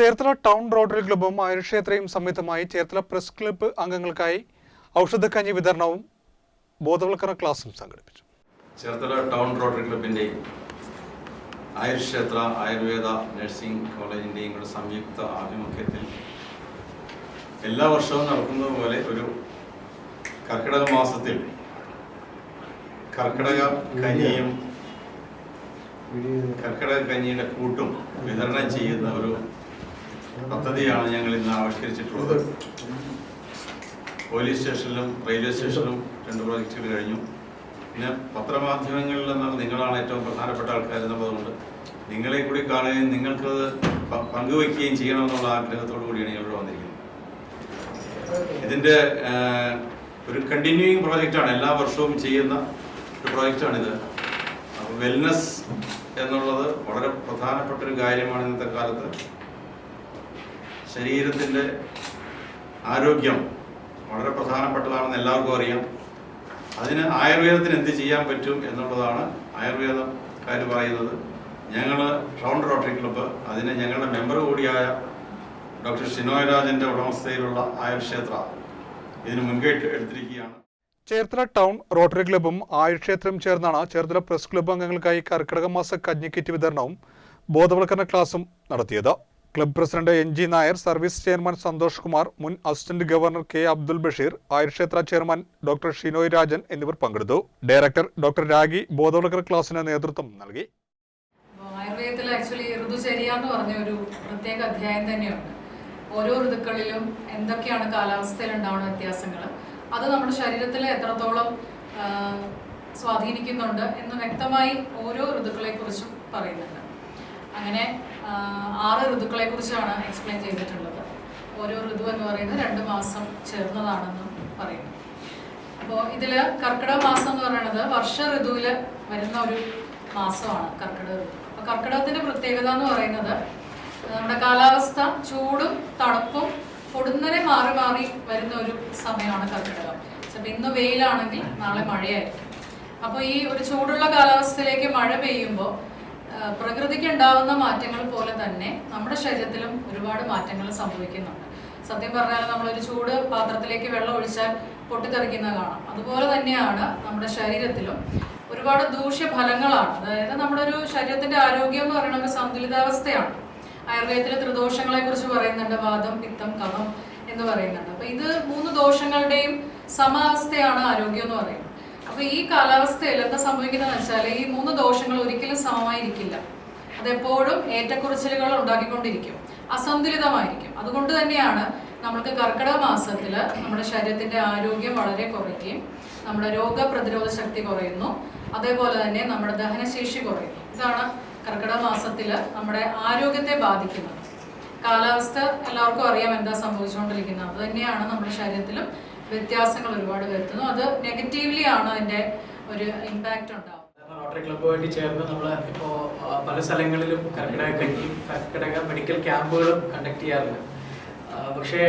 Cherthala town rotary ക്ലബ്ബും ആയുർക്ഷേത്രയും സംയുക്തമായി ചേർത്തല പ്രസ് ക്ലബ്ബ് അംഗങ്ങൾക്കായി ഔഷധക്കഞ്ഞി വിതരണവും ബോധവൽക്കരണ ക്ലാസും സംഘടിപ്പിച്ചു. ചേർത്തല ടൗൺ റോട്ടറി ക്ലബിന്റെയും ആയുർക്ഷേത്ര ആയുർവേദ നഴ്സിംഗ് കോളേജിന്റെയും കൂടെ സംയുക്ത ആഭിമുഖ്യത്തിൽ എല്ലാ വർഷവും നടക്കുന്നത് പോലെ ഒരു കർക്കിടക മാസത്തിൽ കർക്കിടക കഞ്ഞിയും കർക്കിടക കഞ്ഞിയുടെ കൂട്ടും വിതരണം ചെയ്യുന്ന ഒരു പദ്ധതിയാണ് ഞങ്ങൾ ഇന്ന് ആവിഷ്കരിച്ചിട്ടുള്ളത്. പോലീസ് സ്റ്റേഷനിലും റെയിൽവേ സ്റ്റേഷനിലും രണ്ട് പ്രോജക്റ്റുകൾ കഴിഞ്ഞു. പിന്നെ പത്രമാധ്യമങ്ങളിൽ നിന്നാൽ നിങ്ങളാണ് ഏറ്റവും പ്രധാനപ്പെട്ട ആൾക്കാർ എന്നുള്ളതുകൊണ്ട് നിങ്ങളെ കൂടി കാണുകയും നിങ്ങൾക്ക് പങ്കുവയ്ക്കുകയും ചെയ്യണമെന്നുള്ള ആഗ്രഹത്തോടു കൂടിയാണ് ഞങ്ങൾ ഇവിടെ വന്നിരിക്കുന്നത്. ഇതിന്റെ ഒരു കണ്ടിന്യൂയിങ് പ്രോജക്റ്റാണ് എല്ലാ വർഷവും ചെയ്യുന്ന ഒരു പ്രോജക്റ്റാണിത് വെൽനസ് എന്നുള്ളത് വളരെ പ്രധാനപ്പെട്ട ഒരു കാര്യമാണ് ഇന്നത്തെ കാലത്ത്. ശരീരത്തിന്റെ ആരോഗ്യം വളരെ പ്രധാനപ്പെട്ടതാണെന്ന് എല്ലാവർക്കും അറിയാം. അതിന് ആയുർവേദത്തിന് എന്ത് ചെയ്യാൻ പറ്റും എന്നുള്ളതാണ് ആയുർവേദക്കാർ പറയുന്നത്. ഞങ്ങൾ ടൗൺ റോട്ടറി ക്ലബ്ബ് അതിന് ഞങ്ങളുടെ മെമ്പർ കൂടിയായ ഡോക്ടർ ഷിനോയ് രാജന്റെ ഉടമസ്ഥയിലുള്ള ആയുർക്ഷേത്ര ഇതിന് മുൻകൈ എടുത്തിരിക്കുകയാണ്. ചേർത്തല ടൗൺ റോട്ടറി ക്ലബ്ബും ആയുർക്ഷേത്രം ചേർന്നാണ് ചേർത്തല പ്രസ് ക്ലബ്ബ് അംഗങ്ങൾക്കായി കർക്കിടക മാസ കഞ്ഞിക്കിറ്റ് വിതരണവും ബോധവൽക്കരണ ക്ലാസും നടത്തിയത്. Club president N G Nair service chairman Santhosh Kumar മുൻ assistant governor K Abdul Basheer Ayurkshetra chairman doctor Shinoy Rajan എന്നിവർ പങ്കെടുത്തു. ഡയറക്ടർ ഡോക്ടർ രാഗി ബോധവൽക്കരണ ക്ലാസിന് നേതൃത്വം നൽകി. ആയുർവേദത്തിൽ ആക്ച്വലി ഋതുചര്യ എന്ന് പറഞ്ഞ ഒരു പ്രത്യേക അധ്യായം തന്നെയുണ്ട്. ഓരോ ഋതുക്കളിലും എന്തൊക്കെയാണ് കാലാവസ്ഥയിൽ ഉണ്ടാവുന്ന വ്യത്യാസങ്ങൾ അത് നമ്മുടെ ശരീരത്തിൽ എത്രത്തോളം സ്വാധീനിക്കുന്നുണ്ട് എന്ന് വ്യക്തമായി ഓരോ ഋതുക്കളെ കുറിച്ചും പറയുന്നുണ്ട്. അങ്ങനെ ആറ് ഋതുക്കളെ കുറിച്ചാണ് എക്സ്പ്ലെയിൻ ചെയ്തിട്ടുള്ളത്. ഓരോ ഋതു എന്ന് പറയുന്നത് രണ്ട് മാസം ചേർന്നതാണെന്നും പറയുന്നു. അപ്പോൾ ഇതിൽ കർക്കിടക മാസം എന്ന് പറയുന്നത് വർഷ ഋതുവിൽ വരുന്ന ഒരു മാസമാണ് കർക്കിടക ഋതു. അപ്പോൾ കർക്കിടകത്തിന്റെ പ്രത്യേകത എന്ന് പറയുന്നത് നമ്മുടെ കാലാവസ്ഥ ചൂടും തണുപ്പും പൊടുന്നനെ മാറി മാറി വരുന്ന ഒരു സമയമാണ് കർക്കിടകം. ചിലപ്പോൾ ഇന്ന് വെയിലാണെങ്കിൽ നാളെ മഴയായിരിക്കും. അപ്പോൾ ഈ ഒരു ചൂടുള്ള കാലാവസ്ഥയിലേക്ക് മഴ പെയ്യുമ്പോൾ പ്രകൃതിക്ക് ഉണ്ടാവുന്ന മാറ്റങ്ങൾ പോലെ തന്നെ നമ്മുടെ ശരീരത്തിലും ഒരുപാട് മാറ്റങ്ങൾ സംഭവിക്കുന്നുണ്ട്. സത്യം പറഞ്ഞാൽ നമ്മളൊരു ചൂട് പാത്രത്തിലേക്ക് വെള്ളം ഒഴിച്ചാൽ പൊട്ടിത്തെറിക്കുന്ന കാണാം. അതുപോലെ തന്നെയാണ് നമ്മുടെ ശരീരത്തിലും ഒരുപാട് ദൂഷ്യഫലങ്ങളാണ്. അതായത് നമ്മുടെ ഒരു ശരീരത്തിന്റെ ആരോഗ്യം എന്ന് പറയുന്ന ഒരു സന്തുലിതാവസ്ഥയാണ്. ആയുർവേദത്തിലെ ത്രിദോഷങ്ങളെ കുറിച്ച് പറയുന്നുണ്ട് വാദം പിത്തം കഫം എന്ന് പറയുന്നുണ്ട്. അപ്പൊ ഇത് മൂന്ന് ദോഷങ്ങളുടെയും സമാവസ്ഥയാണ് ആരോഗ്യം എന്ന് പറയുന്നത്. അപ്പൊ ഈ കാലാവസ്ഥയിൽ എന്താ സംഭവിക്കുന്നത് വെച്ചാൽ ഈ മൂന്ന് ദോഷങ്ങൾ ഒരിക്കലും സമമായിരിക്കില്ല. അതെപ്പോഴും ഏറ്റക്കുറച്ചിലുകൾ ഉണ്ടാക്കിക്കൊണ്ടിരിക്കും. അസന്തുലിതമായിരിക്കും. അതുകൊണ്ട് തന്നെയാണ് നമ്മൾക്ക് കർക്കിടക മാസത്തിൽ നമ്മുടെ ശരീരത്തിന്റെ ആരോഗ്യം വളരെ കുറയ്ക്കുകയും നമ്മുടെ രോഗപ്രതിരോധ ശക്തി കുറയുന്നു. അതേപോലെ തന്നെ നമ്മുടെ ദഹനശേഷി കുറയുന്നു. ഇതാണ് കർക്കിടക മാസത്തിൽ നമ്മുടെ ആരോഗ്യത്തെ ബാധിക്കുന്നത്. കാലാവസ്ഥ എല്ലാവർക്കും അറിയാം എന്താ സംഭവിച്ചുകൊണ്ടിരിക്കുന്നത്. അത് തന്നെയാണ് നമ്മുടെ ശരീരത്തിലും വ്യത്യാസങ്ങൾ ഒരുപാട് വരുത്തുന്നു. അത് നെഗറ്റീവ്ലി ആണ് അതിന്റെ ഒരു ഇമ്പാക്റ്റ് ഉണ്ടാവും റോട്ടറി ക്ലബ്ബുമായിട്ട് ചേർന്ന് നമ്മൾ ഇപ്പോൾ പല സ്ഥലങ്ങളിലും കർക്കിടക കഞ്ഞിയും കർക്കിടക മെഡിക്കൽ ക്യാമ്പുകളും കണ്ടക്ട് ചെയ്യാറുണ്ട്. പക്ഷേ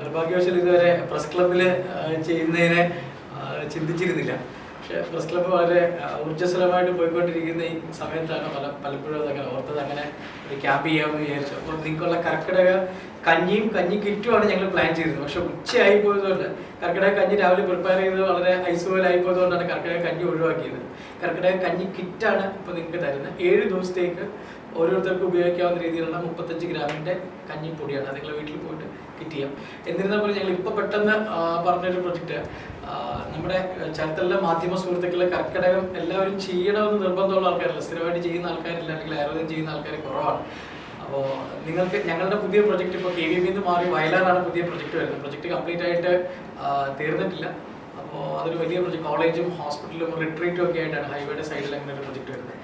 നിർഭാഗ്യവശാൽ ഇതുവരെ പ്രസ് ക്ലബ്ബിൽ ചെയ്യുന്നതിനെ ചിന്തിച്ചിരുന്നില്ല. പക്ഷേ പ്രസ് ക്ലബ്ബ് വളരെ ഊർജസ്വലമായിട്ട് പോയിക്കൊണ്ടിരിക്കുന്ന ഈ സമയത്താണ് പല പലപ്പോഴും അതൊക്കെ ഓർത്തത്. അങ്ങനെ ഒരു ക്യാമ്പ് ചെയ്യാമെന്ന് വിചാരിച്ചു. അപ്പോൾ നിങ്ങൾക്കുള്ള കർക്കിടക കഞ്ഞിയും കഞ്ഞി കിറ്റുമാണ് ഞങ്ങൾ പ്ലാൻ ചെയ്തത് പക്ഷെ ഉച്ചയായി പോയതുകൊണ്ട് കർക്കിടക കഞ്ഞി രാവിലെ പ്രിപ്പയർ ചെയ്ത് വളരെ ഐസ് പോലെ ആയി പോയതുകൊണ്ടാണ് കർക്കിടക കഞ്ഞി ഒഴിവാക്കിയത്. കർക്കിടക കഞ്ഞി കിറ്റാണ് ഇപ്പോൾ നിങ്ങൾക്ക് തരുന്നത്. ഏഴ് ദിവസത്തേക്ക് ഓരോരുത്തർക്കും ഉപയോഗിക്കാവുന്ന രീതിയിലുള്ള മുപ്പത്തഞ്ച് ഗ്രാമിന്റെ കഞ്ഞിപ്പൊടിയാണ് അത് നിങ്ങൾ വീട്ടിൽ പോയിട്ട് കിറ്റ് ചെയ്യാം എന്നിരുന്നാൽ പോലും ഞങ്ങൾ ഇപ്പോൾ പെട്ടെന്ന് പറഞ്ഞൊരു പ്രൊജക്റ്റ് നമ്മുടെ ചരിത്രത്തിലെ മാധ്യമ സുഹൃത്തുക്കളെ കർക്കിടകം എല്ലാവരും ചെയ്യണമെന്ന് നിർബന്ധമുള്ള ആൾക്കാരല്ല. സ്ഥിരമായിട്ട് ചെയ്യുന്ന ആൾക്കാരില്ല അല്ലെങ്കിൽ ആയുർവേദം ചെയ്യുന്ന ആൾക്കാർ കുറവാണ്. അപ്പോൾ നിങ്ങൾക്ക് ഞങ്ങളുടെ പുതിയ പ്രൊജക്റ്റ് ഇപ്പോൾ കെ വി നിന്ന് മാറി വയലാറാണ് പുതിയ പ്രൊജക്റ്റ് വരുന്നത്. പ്രൊജക്റ്റ് കംപ്ലീറ്റ് ആയിട്ട് തീർന്നിട്ടില്ല. അപ്പോൾ അതൊരു വലിയ പ്രൊജക്ട് കോളേജും ഹോസ്പിറ്റലും റിട്രീറ്റും ഒക്കെ ആയിട്ടാണ് ഹൈവേയുടെ സൈഡിൽ അങ്ങനെ ഒരു പ്രൊജക്റ്റ് വരുന്നത്.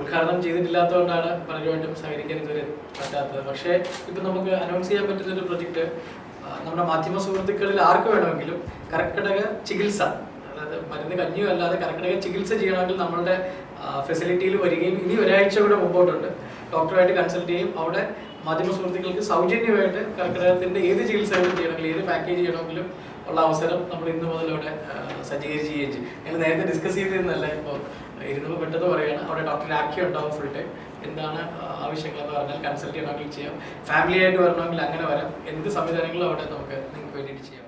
ഉദ്ഘാടനം ചെയ്തിട്ടില്ലാത്തതുകൊണ്ടാണ് പലരുമായിട്ടും സഹകരിക്കാൻ ഇതുവരെ പറ്റാത്തത്. പക്ഷേ ഇപ്പം നമുക്ക് അനൗൺസ് ചെയ്യാൻ പറ്റുന്ന ഒരു പ്രൊജക്റ്റ് നമ്മുടെ മാധ്യമ സുഹൃത്തുക്കളിൽ ആർക്ക് വേണമെങ്കിലും കർക്കിടക ചികിത്സ അതായത് മരുന്ന് കഞ്ഞിയോ അല്ലാതെ കർക്കിടക ചികിത്സ ചെയ്യണമെങ്കിൽ നമ്മളുടെ ഫെസിലിറ്റിയിൽ വരികയും ഇനി ഒരാഴ്ച കൂടെ മുമ്പോട്ടുണ്ട്. ഡോക്ടറുമായിട്ട് കൺസൾട്ട് ചെയ്യും. അവിടെ മാധ്യമ സുഹൃത്തുക്കൾക്ക് സൗജന്യമായിട്ട് കർക്കിടകത്തിന്റെ ഏത് ചികിത്സകളും ചെയ്യണമെങ്കിലും ഏത് പാക്കേജ് ചെയ്യണമെങ്കിലും ഉള്ള അവസരം നമ്മൾ ഇന്ന് മുതൽ അവിടെ സജ്ജീകരിക്കുകയും ചെയ്യും. ഞങ്ങൾ നേരത്തെ ഡിസ്കസ് ചെയ്തിരുന്നല്ലേ ഇപ്പോൾ ഇരുന്നപ്പോൾ പെട്ടെന്ന് പറയുകയാണ്. അവിടെ ഡോക്ടർ ആക്കി ഉണ്ടാവും ഫുൾ ടൈം എന്താണ് ആവശ്യങ്ങളെന്ന് പറഞ്ഞാൽ കൺസൾട്ട് ചെയ്യണമെങ്കിൽ ചെയ്യാം. ഫാമിലി ആയിട്ട് വരണമെങ്കിൽ അങ്ങനെ വരാം. എന്ത് സംവിധാനങ്ങളും അവിടെ നമുക്ക് നിങ്ങൾക്ക് വേണ്ടിയിട്ട് ചെയ്യാം?